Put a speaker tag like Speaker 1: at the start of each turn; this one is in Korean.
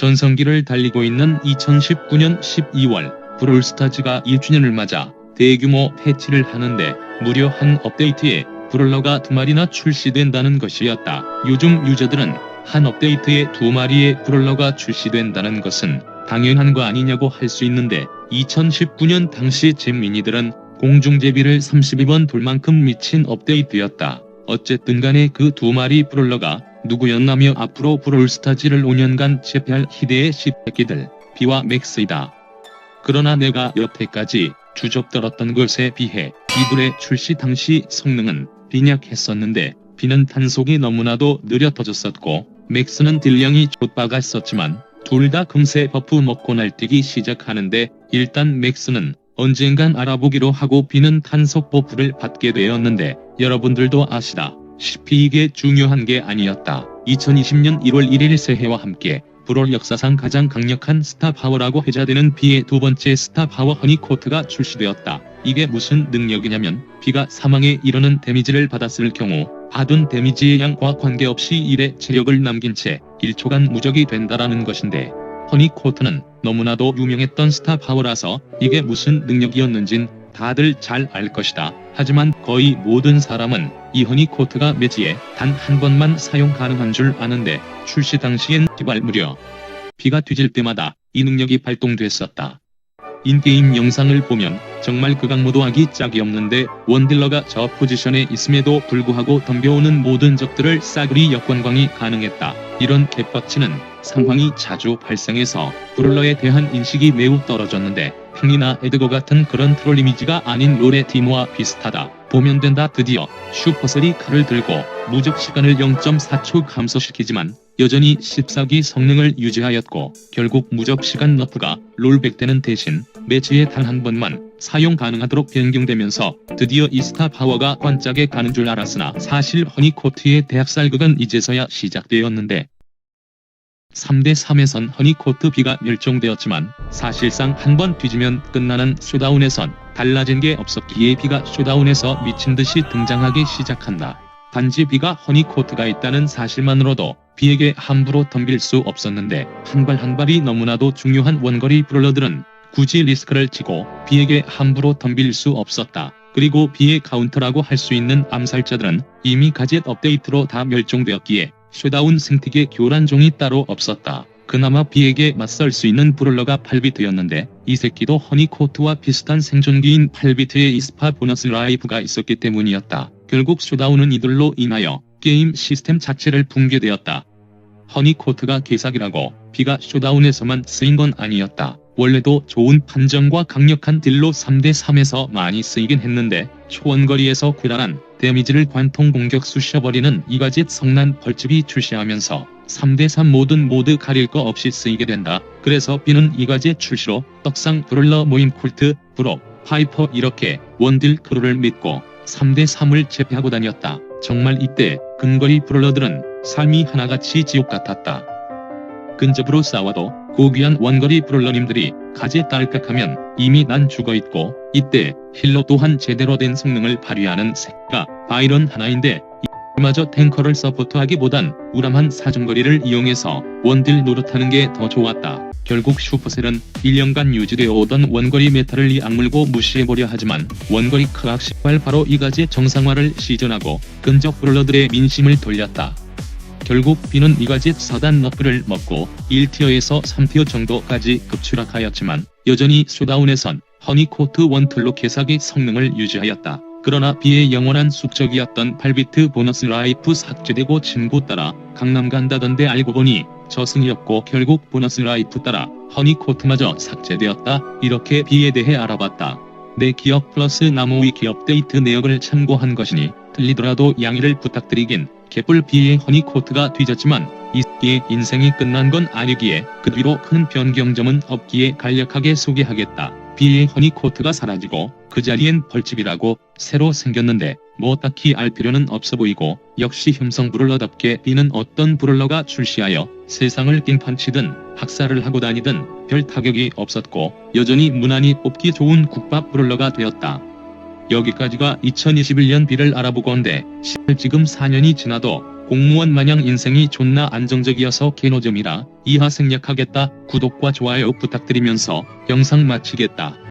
Speaker 1: 전성기를 달리고 있는 2019년 12월 브롤스타즈가 1주년을 맞아 대규모 패치를 하는데 무려 한 업데이트에 브롤러가 두 마리나 출시된다는 것이었다. 요즘 유저들은 한 업데이트에 두 마리의 브롤러가 출시된다는 것은 당연한 거 아니냐고 할 수 있는데 2019년 당시 잼미니들은 공중제비를 32번 돌 만큼 미친 업데이트였다. 어쨌든 간에 그 두 마리 브롤러가 누구였나며 앞으로 브롤스타즈를 5년간 제패할 희대의 십새끼들 비와 맥스이다. 그러나 내가 여태까지 주접들었던 것에 비해 이둘의 출시 당시 성능은 빈약했었는데 비는 탄속이 너무나도 느려 터졌었고 맥스는 딜량이 좆박았었지만 둘 다 금세 버프 먹고 날뛰기 시작하는데 일단 맥스는 언젠간 알아보기로 하고 비는 탄속 버프를 받게 되었는데 여러분들도 아시다시피 이게 중요한 게 아니었다. 2020년 1월 1일 새해와 함께 브롤 역사상 가장 강력한 스타 파워라고 회자되는 비의 두 번째 스타 파워 허니코트가 출시되었다. 이게 무슨 능력이냐면 비가 사망에 이르는 데미지를 받았을 경우 받은 데미지의 양과 관계없이 1의 체력을 남긴 채 1초간 무적이 된다라는 것인데 허니코트는 너무나도 유명했던 스타 파워라서 이게 무슨 능력이었는진 다들 잘 알 것이다. 하지만 거의 모든 사람은 이 허니 코트가 매지에 단 한 번만 사용 가능한 줄 아는데 출시 당시엔 기발 무려 비가 뒤질 때마다 이 능력이 발동됐었다. 인게임 영상을 보면 정말 극악무도하기 짝이 없는데 원딜러가 저 포지션에 있음에도 불구하고 덤벼오는 모든 적들을 싸그리 역관광이 가능했다. 이런 개빡치는 상황이 자주 발생해서 브롤러에 대한 인식이 매우 떨어졌는데 팽이나 에드거 같은 그런 트롤 이미지가 아닌 롤의 티모와 비슷하다. 보면 된다 드디어 슈퍼셀이 칼을 들고 무적 시간을 0.4초 감소시키지만 여전히 14기 성능을 유지하였고 결국 무적 시간 너프가 롤백되는 대신 매치에 단 한 번만 사용 가능하도록 변경되면서 드디어 이 스타 파워가 관짝에 가는 줄 알았으나 사실 허니코트의 대학살극은 이제서야 시작되었는데 3대3에선 허니코트 B가 멸종되었지만 사실상 한 번 뒤지면 끝나는 쇼다운에선 달라진 게 없었기에 B가 쇼다운에서 미친 듯이 등장하기 시작한다. 단지 B가 허니코트가 있다는 사실만으로도 B에게 함부로 덤빌 수 없었는데 한발한 발이 너무나도 중요한 원거리 브롤러들은 굳이 리스크를 지고 B에게 함부로 덤빌 수 없었다. 그리고 B의 카운터라고 할 수 있는 암살자들은 이미 가젯 업데이트로 다 멸종되었기에 쇼다운 생태계 교란종이 따로 없었다. 그나마 비에게 맞설 수 있는 브롤러가 8비트였는데 이 새끼도 허니코트와 비슷한 생존기인 8비트의 이스파 보너스 라이프가 있었기 때문이었다. 결국 쇼다운은 이들로 인하여 게임 시스템 자체를 붕괴되었다. 허니코트가 개사기라고 비가 쇼다운에서만 쓰인 건 아니었다. 원래도 좋은 판정과 강력한 딜로 3대3에서 많이 쓰이긴 했는데 초원거리에서 괴란한 데미지를 관통 공격 쑤셔버리는 이가짓 성난 벌집이 출시하면서 3대3 모든 모드 가릴 거 없이 쓰이게 된다. 그래서 B는 이가짓 출시로 떡상 브롤러 모임 쿨트, 브록, 파이퍼 이렇게 원딜 크루를 믿고 3대3을 제패하고 다녔다. 정말 이때 근거리 브롤러들은 삶이 하나같이 지옥 같았다. 근접으로 싸워도 고귀한 원거리 브롤러님들이 가재 딸깍하면 이미 난 죽어있고 이때 힐러 또한 제대로 된 성능을 발휘하는 새가 바이런 하나인데 이마저 탱커를 서포트하기보단 우람한 사정거리를 이용해서 원딜 노릇하는 게 더 좋았다. 결국 슈퍼셀은 1년간 유지되어 오던 원거리 메타를 이 악물고 무시해보려 하지만 원거리 크악 식발 바로 이가지 정상화를 시전하고 근접 브롤러들의 민심을 돌렸다. 결국 B는 이가지 서단 너프를 먹고 1티어에서 3티어 정도까지 급추락하였지만 여전히 쇼다운에선 허니코트 원툴로 개사기 성능을 유지하였다. 그러나 B의 영원한 숙적이었던 8비트 보너스 라이프 삭제되고 친구 따라 강남 간다던데 알고 보니 저승이었고 결국 보너스 라이프 따라 허니코트마저 삭제되었다. 이렇게 B에 대해 알아봤다. 내 기억 플러스 나무 위키 업데이트 내역을 참고한 것이니 틀리더라도 양해를 부탁드리긴 개뿔 B의 허니코트가 뒤졌지만 이의 인생이 끝난 건 아니기에 그 뒤로 큰 변경점은 없기에 간략하게 소개하겠다. B의 허니코트가 사라지고 그 자리엔 벌집이라고 새로 생겼는데 뭐 딱히 알 필요는 없어 보이고 역시 흉성 브롤러답게 B는 어떤 브롤러가 출시하여 세상을 빙판치든 학살을 하고 다니든 별 타격이 없었고 여전히 무난히 뽑기 좋은 국밥 브롤러가 되었다. 여기까지가 2021년 B를 알아보건데 지금 4년이 지나도 공무원 마냥 인생이 존나 안정적이어서 개노점이라 이하 생략하겠다. 구독과 좋아요 부탁드리면서 영상 마치겠다.